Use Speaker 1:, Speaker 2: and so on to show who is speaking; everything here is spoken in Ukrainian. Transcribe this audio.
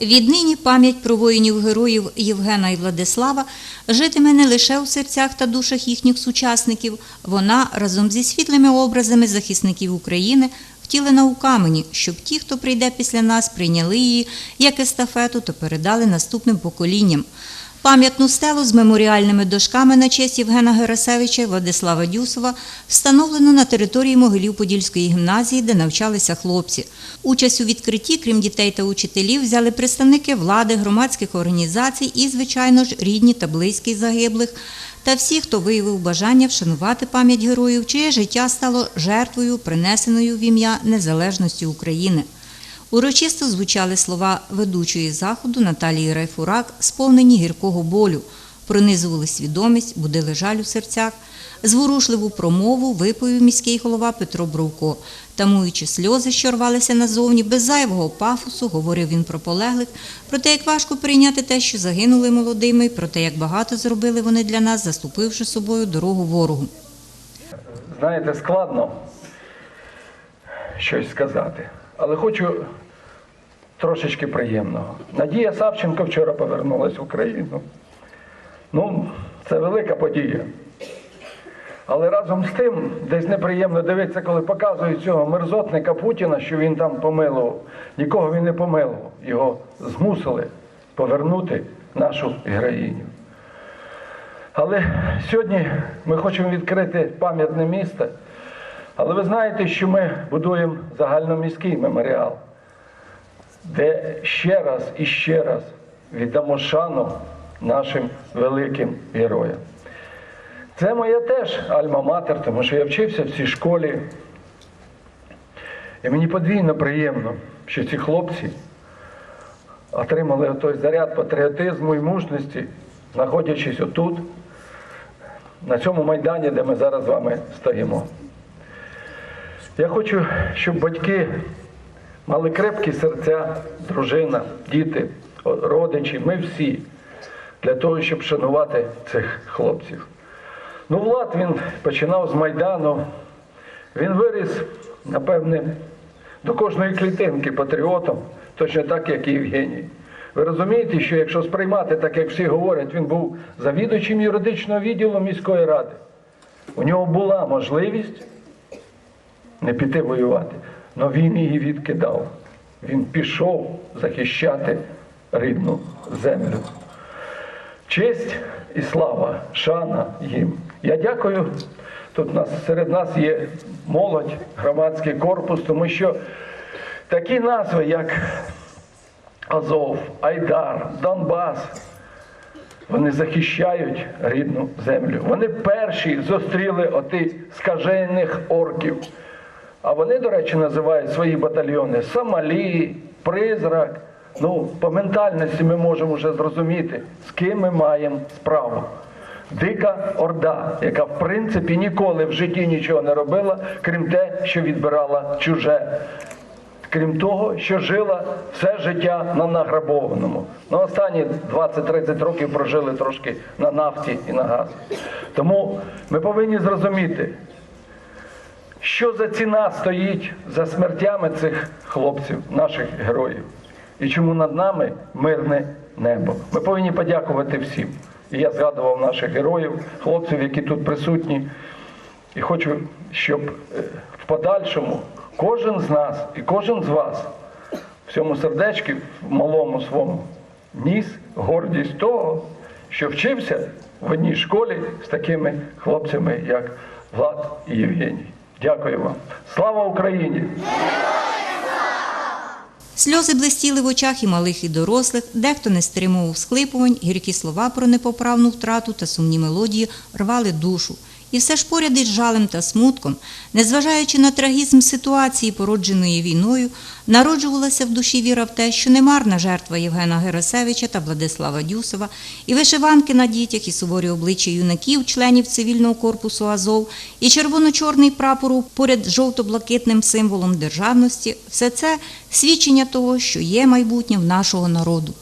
Speaker 1: Віднині пам'ять про воїнів-героїв Євгена і Владислава житиме не лише у серцях та душах їхніх сучасників, вона разом зі світлими образами захисників України втілена у камені, щоб ті, хто прийде після нас, прийняли її як естафету та передали наступним поколінням. Пам'ятну стелу з меморіальними дошками на честь Євгена Герасевича Владислава Дюсова встановлено на території Могилів Подільської гімназії, де навчалися хлопці. Участь у відкритті, крім дітей та учителів, взяли представники влади, громадських організацій і, звичайно ж, рідні та близькі загиблих, та всі, хто виявив бажання вшанувати пам'ять героїв, чиє життя стало жертвою, принесеною в ім'я незалежності України. Урочисто звучали слова ведучої заходу Наталії Райфурак, сповнені гіркого болю, пронизували свідомість, будили жаль у серцях. Зворушливу промову виповів міський голова Петро Бровко. Тамуючи сльози, що рвалися назовні, без зайвого пафосу, говорив він про полеглих, про те, як важко прийняти те, що загинули молодими, про те, як багато зробили вони для нас, заступивши собою дорогу ворогу.
Speaker 2: знаєте, складно щось сказати, але хочу трошечки приємного. Надія Савченко вчора повернулась в Україну. Ну, це велика подія. Але разом з тим, десь неприємно дивитися, коли показують цього мерзотника Путіна, що він там помилував. Нікого він не помилував. Його змусили повернути нашу героїню. Але сьогодні ми хочемо відкрити пам'ятне місце. Але ви знаєте, що ми будуємо загальноміський меморіал, де ще раз і ще раз віддамо шану нашим великим героям. Це моя теж альма-матер, тому що я вчився в цій школі. І мені подвійно приємно, що ці хлопці отримали той заряд патріотизму і мужності, знаходячись отут, на цьому майдані, де ми зараз з вами стоїмо. Я хочу, щоб батьки мали крепкі серця, дружина, діти, родичі, ми всі, для того, щоб шанувати цих хлопців. Ну, Влад він починав з Майдану, він виріс, напевне, до кожної клітинки патріотом, точно так, як і Євгеній. Ви розумієте, що якщо сприймати так, як всі говорять, він був завідувачем юридичного відділу міської ради. У нього була можливість не піти воювати, але він її відкидав. Він пішов захищати рідну землю. Честь і слава, шана їм. Я дякую. Тут нас, серед нас є молодь, громадський корпус, тому що такі назви, як Азов, Айдар, Донбас, вони захищають рідну землю. Вони перші зустріли оти скажених орків. А вони, до речі, називають свої батальйони Сомалі, Призрак. Ну, по ментальності ми можемо вже зрозуміти, з ким ми маємо справу. Дика орда, яка в принципі ніколи в житті нічого не робила, крім те, що відбирала чуже. Крім того, що жила все життя на награбованому. На останні 20-30 років прожили трошки на нафті і на газі. Тому ми повинні зрозуміти, що за ціна стоїть за смертями цих хлопців, наших героїв, і чому над нами мирне небо. Ми повинні подякувати всім. І я згадував наших героїв, хлопців, які тут присутні. І хочу, щоб е, в подальшому кожен з нас і кожен з вас в цьому сердечку, в малому своєму, ніс гордість того, що вчився в одній школі з такими хлопцями, як Влад і Євгеній. Дякую вам. Слава Україні!
Speaker 1: Сльози блистіли в очах і малих, і дорослих, дехто не стримував схлипувань, гіркі слова про непоправну втрату та сумні мелодії рвали душу. І все ж поряд із жалем та смутком, незважаючи на трагізм ситуації, породженої війною, народжувалася в душі віра в те, що немарна жертва Євгена Герасевича та Владислава Дюсова, і вишиванки на дітях, і суворі обличчя юнаків, членів цивільного корпусу Азов, і червоно-чорний прапор поряд з жовто-блакитним символом державності все це свідчення того, що є майбутнє в нашого народу.